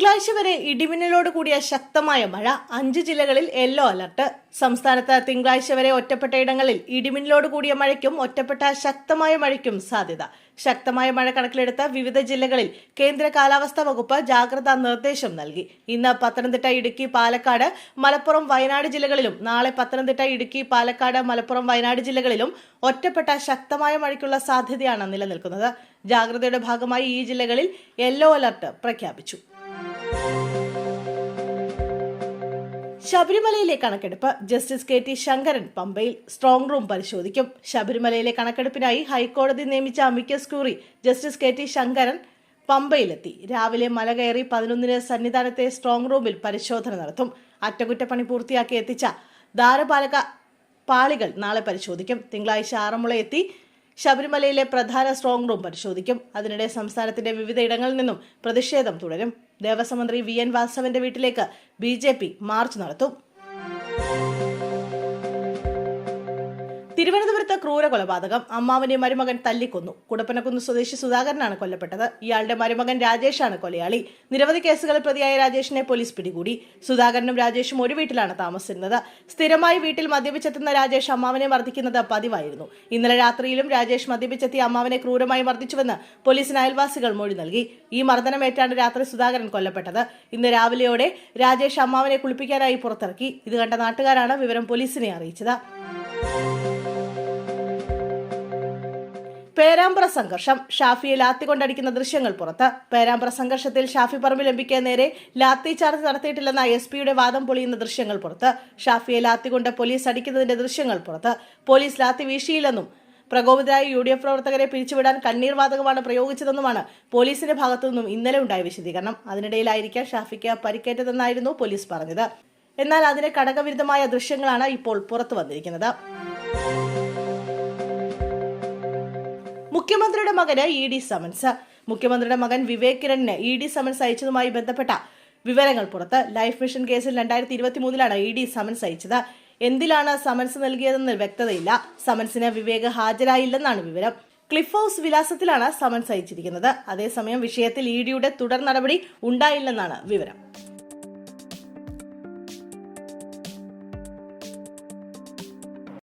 തിങ്കളാഴ്ച വരെ ഇടിമിന്നലോട് കൂടിയ ശക്തമായ മഴ അഞ്ച് ജില്ലകളിൽ യെല്ലോ അലർട്ട്. സംസ്ഥാനത്ത് തിങ്കളാഴ്ച വരെ ഒറ്റപ്പെട്ട ഇടങ്ങളിൽ ഇടിമിന്നലോട് കൂടിയ മഴയ്ക്കും ഒറ്റപ്പെട്ട ശക്തമായ മഴയ്ക്കും സാധ്യത. ശക്തമായ മഴ കണക്കിലെടുത്ത് വിവിധ ജില്ലകളിൽ കേന്ദ്ര കാലാവസ്ഥാ വകുപ്പ് ജാഗ്രതാ നിർദ്ദേശം നൽകി. ഇന്ന് പത്തനംതിട്ട ഇടുക്കി പാലക്കാട് മലപ്പുറം വയനാട് ജില്ലകളിലും നാളെ പത്തനംതിട്ട ഇടുക്കി പാലക്കാട് മലപ്പുറം വയനാട് ജില്ലകളിലും ഒറ്റപ്പെട്ട ശക്തമായ മഴയ്ക്കുള്ള സാധ്യതയാണ് നിലനിൽക്കുന്നത്. ജാഗ്രതയുടെ ഭാഗമായി ഈ ജില്ലകളിൽ യെല്ലോ അലർട്ട് പ്രഖ്യാപിച്ചു. ശബരിമലയിലെ കണക്കെടുപ്പ് ജസ്റ്റിസ് കെ ടി ശങ്കരൻ പമ്പയിൽ സ്ട്രോങ് റൂം പരിശോധിക്കും. ശബരിമലയിലെ കണക്കെടുപ്പിനായി ഹൈക്കോടതി നിയമിച്ച amicus curiae justice K T Sankaran പമ്പയിലെത്തി. രാവിലെ മല കയറി പതിനൊന്നിന് സന്നിധാനത്തെ സ്ട്രോങ് റൂമിൽ പരിശോധന നടത്തും. അറ്റകുറ്റപ്പണി പൂർത്തിയാക്കി എത്തിച്ച ധാരപാലക പാളികൾ നാളെ പരിശോധിക്കും. തിങ്കളാഴ്ച ആറന്മുള എത്തി ശബരിമലയിലെ പ്രധാന സ്ട്രോങ് റൂം പരിശോധിക്കും. അതിനിടെ സംസ്ഥാനത്തിന്റെ വിവിധയിടങ്ങളിൽ നിന്നും പ്രതിഷേധം തുടരും. ദേവസ്വം മന്ത്രി വി എൻ വാസവന്റെ വീട്ടിലേക്ക് ബി മാർച്ച് നടത്തും. തിരുവനന്തപുരത്ത് ക്രൂര കൊലപാതകം അമ്മാവിന്റെ മരുമകൻ തല്ലിക്കൊന്നു. കുടപ്പനക്കുന്ന് സ്വദേശി സുധാകരനാണ് കൊല്ലപ്പെട്ടത്. ഇയാളുടെ മരുമകൻ രാജേഷാണ് കൊലയാളി. നിരവധി കേസുകളിൽ പ്രതിയായ രാജേഷിനെ പോലീസ് പിടികൂടി. സുധാകരനും രാജേഷും ഒരു വീട്ടിലാണ് താമസിച്ചിരുന്നത്. സ്ഥിരമായി വീട്ടിൽ മദ്യപിച്ചെത്തുന്ന രാജേഷ് അമ്മാവനെ മർദ്ദിക്കുന്നത് പതിവായിരുന്നു. ഇന്നലെ രാത്രിയിലും രാജേഷ് മദ്യപിച്ചെത്തി അമ്മാവനെ ക്രൂരമായി മർദ്ദിച്ചുവെന്ന് പോലീസിന് അയൽവാസികൾ മൊഴി നൽകി. ഈ മർദ്ദനമേറ്റാണ് രാത്രി സുധാകരൻ കൊല്ലപ്പെട്ടത്. ഇന്ന് രാവിലെയോടെ രാജേഷ് അമ്മാവനെ കുളിപ്പിക്കാനായി പുറത്തിറക്കി. ഇത് കണ്ട നാട്ടുകാരാണ് വിവരം പോലീസിനെ അറിയിച്ചത്. പേരാമ്പ്ര സംഘർഷം. ഷാഫിയെ ലാത്തി കൊണ്ടടിക്കുന്ന ദൃശ്യങ്ങൾ പുറത്ത്. പേരാമ്പ്ര സംഘർഷത്തിൽ ഷാഫി പറമ്പിൽ എംപിക്ക് നേരെ ലാത്തി ചാർജ് നടത്തിയിട്ടില്ലെന്ന എസ് പിയുടെ വാദം പൊളിയുന്ന ദൃശ്യങ്ങൾ പുറത്ത്. ഷാഫിയെ ലാത്തി കൊണ്ട് പോലീസ് അടിക്കുന്നതിന്റെ ദൃശ്യങ്ങൾ പുറത്ത്. പോലീസ് ലാത്തി വീശിയില്ലെന്നും പ്രകോപിതരായ യു ഡി എഫ് പ്രവർത്തകരെ പിരിച്ചുവിടാൻ കണ്ണീർ വാതകമാണ് പ്രയോഗിച്ചതെന്നുമാണ് പോലീസിന്റെ ഭാഗത്തു നിന്നും ഇന്നലെ ഉണ്ടായ വിശദീകരണം. അതിനിടയിലായിരിക്കാം ഷാഫിക്ക് പരിക്കേറ്റതെന്നായിരുന്നു പോലീസ് പറഞ്ഞത്. എന്നാൽ അതിന് കടകവിരുദ്ധമായ ദൃശ്യങ്ങളാണ് ഇപ്പോൾ പുറത്തു വന്നിരിക്കുന്നത്. മുഖ്യമന്ത്രിയുടെ മകന് ഇ ഡി സമൻസ്. മുഖ്യമന്ത്രിയുടെ മകൻ വിവേക് കിരണിന് ഇ ഡി സമൻസ് അയച്ചതുമായി ബന്ധപ്പെട്ട വിവരങ്ങൾ പുറത്ത്. ലൈഫ് മിഷൻ കേസിൽ രണ്ടായിരത്തി ഇരുപത്തി മൂന്നിലാണ് ഇ ഡി സമൻസ് അയച്ചത്. എന്തിലാണ് സമൻസ് നൽകിയതെന്ന് വ്യക്തതയില്ല. സമൻസിന് വിവേക് ഹാജരായില്ലെന്നാണ് വിവരം. ക്ലിഫ് ഹൗസ് വിലാസത്തിലാണ് സമൻസ് അയച്ചിരിക്കുന്നത്. അതേസമയം വിഷയത്തിൽ ഇ ഡിയുടെ തുടർ നടപടി ഉണ്ടായില്ലെന്നാണ് വിവരം.